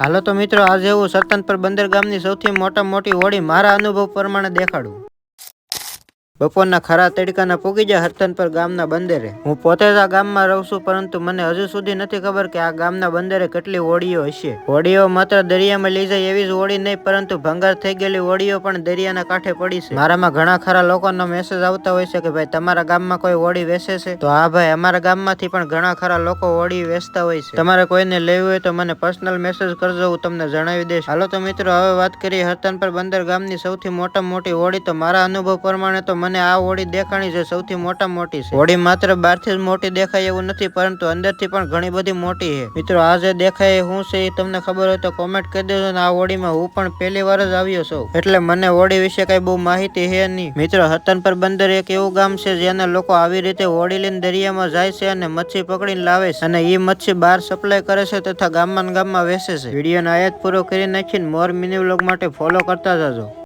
હાલો તો મિત્રો, આજે હું સરતનપર બંદર ગામની સૌથી મોટા મોટી હોડી મારા અનુભવ પ્રમાણે દેખાડું. બપોરના ખરા તડકાના પૂગી જાય હરતનપર ગામના બંદરે. હું પોતે આ ગામમાં રહું છું, પરંતુ મને હજુ સુધી નથી ખબર કે આ ગામના બંદરે કેટલી હોડીઓ હશે. હોડીઓ માત્ર દરિયામાં લઈ જાય એવી જ હોડી નહીં, પરંતુ ભંગાર થઈ ગયેલી હોડીઓ પણ દરિયાના કાંઠે પડી છે. મારામાં ઘણા ખરા લોકોનો મેસેજ આવતા હોય છે કે ભાઈ, તમારા ગામમાં કોઈ હોડી વેચે છે? તો હા ભાઈ, અમારા ગામમાંથી પણ ઘણા ખરા લોકો હોડી વેચતા હોય છે. તમારે કોઈને લેવી હોય તો મને પર્સનલ મેસેજ કરજો, હું તમને જણાવી દઈશ. હાલો તો મિત્રો, હવે વાત કરીએ હરતનપર બંદર ગામની સૌથી મોટા મોટી હોડી તો મારા અનુભવ પ્રમાણે તો મને આ હોડી દેખાણી છે સૌથી મોટા મોટી છે. હોડી માત્ર બહારથી જ મોટી દેખાય એવું નથી, પરંતુ અંદરથી પણ ઘણી બધી મોટી છે. મિત્રો, આ જે દેખાય હું છે એ તમને ખબર હોય તો કોમેન્ટ કરી દેજો ને આ હોડીમાં હું પણ પહેલી વાર જ આવ્યો છું. એટલે મને હોડી વિશે કઈ બહુ માહિતી છે નહીં. મિત્રો હતનપર બંદર એક એવું ગામ છે જેના લોકો આવી રીતે હોડી લઈને દરિયામાં જાય છે અને મચ્છી પકડીને લાવે છે અને એ મચ્છી બહાર સપ્લાય કરે છે તથા ગામમાં ગામમાં વેચે છે. વિડીયોનો આયાત પૂરો કરી નાખીને મોર મિની વ્લોગ માટે ફોલો કરતા જજો.